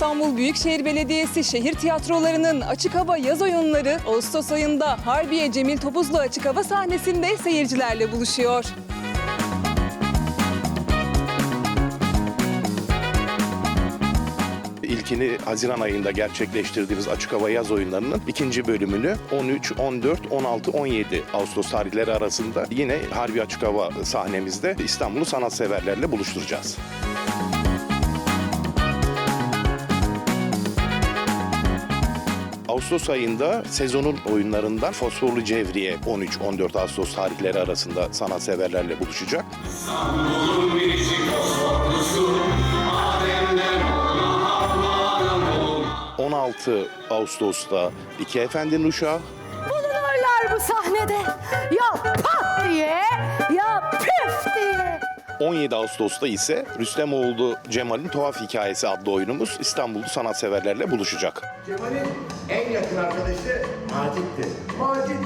İstanbul Büyükşehir Belediyesi şehir tiyatrolarının açık hava yaz oyunları Ağustos ayında Harbiye Cemil Topuzlu açık hava sahnesinde seyircilerle buluşuyor. İlkini Haziran ayında gerçekleştirdiğimiz açık hava yaz oyunlarının ikinci bölümünü 13, 14, 16, 17 Ağustos tarihleri arasında yine Harbi Açık Hava sahnemizde İstanbul'u sanatseverlerle buluşturacağız. Ağustos ayında sezonun oyunlarından Fosforlu Cevriye 13-14 Ağustos tarihleri arasında sanatseverlerle buluşacak. 16 Ağustos'ta İki Efendi'nin Uşağı, Bulunurlar bu sahnede. Ya pat diye. 17 Ağustos'ta ise Rüstemoğlu Cemal'in Tuhaf Hikayesi adlı oyunumuz İstanbul'da sanatseverlerle buluşacak. Cemal'in en yakın arkadaşı Macit'ti. Macit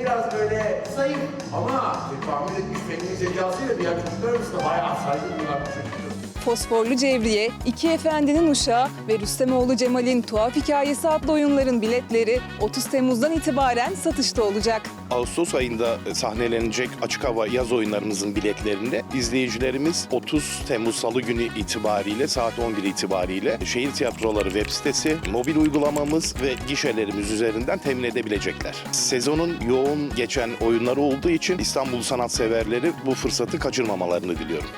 biraz böyle zayıf ama tahmin etmiş fenli zekasıyla diğer çocuklar arasında bayağı saygı duyulan bir çocuktu. Fosforlu Cevriye, İki Efendi'nin Uşağı ve Rüstemoğlu Cemal'in Tuhaf Hikayesi adlı oyunların biletleri 30 Temmuz'dan itibaren satışta olacak. Ağustos ayında sahnelenecek açık hava yaz oyunlarımızın biletlerini izleyicilerimiz 30 Temmuz Salı günü itibariyle saat 11 itibariyle şehir tiyatroları web sitesi, mobil uygulamamız ve gişelerimiz üzerinden temin edebilecekler. Sezonun yoğun geçen oyunları olduğu için İstanbul sanatseverleri bu fırsatı kaçırmamalarını diliyorum.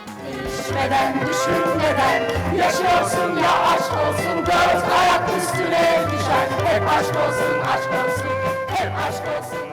Düşmeden düşünmeden yaşıyorsun ya aşk olsun dört ayak üstüne düşer. Hep aşk olsun aşk olsun hep aşk olsun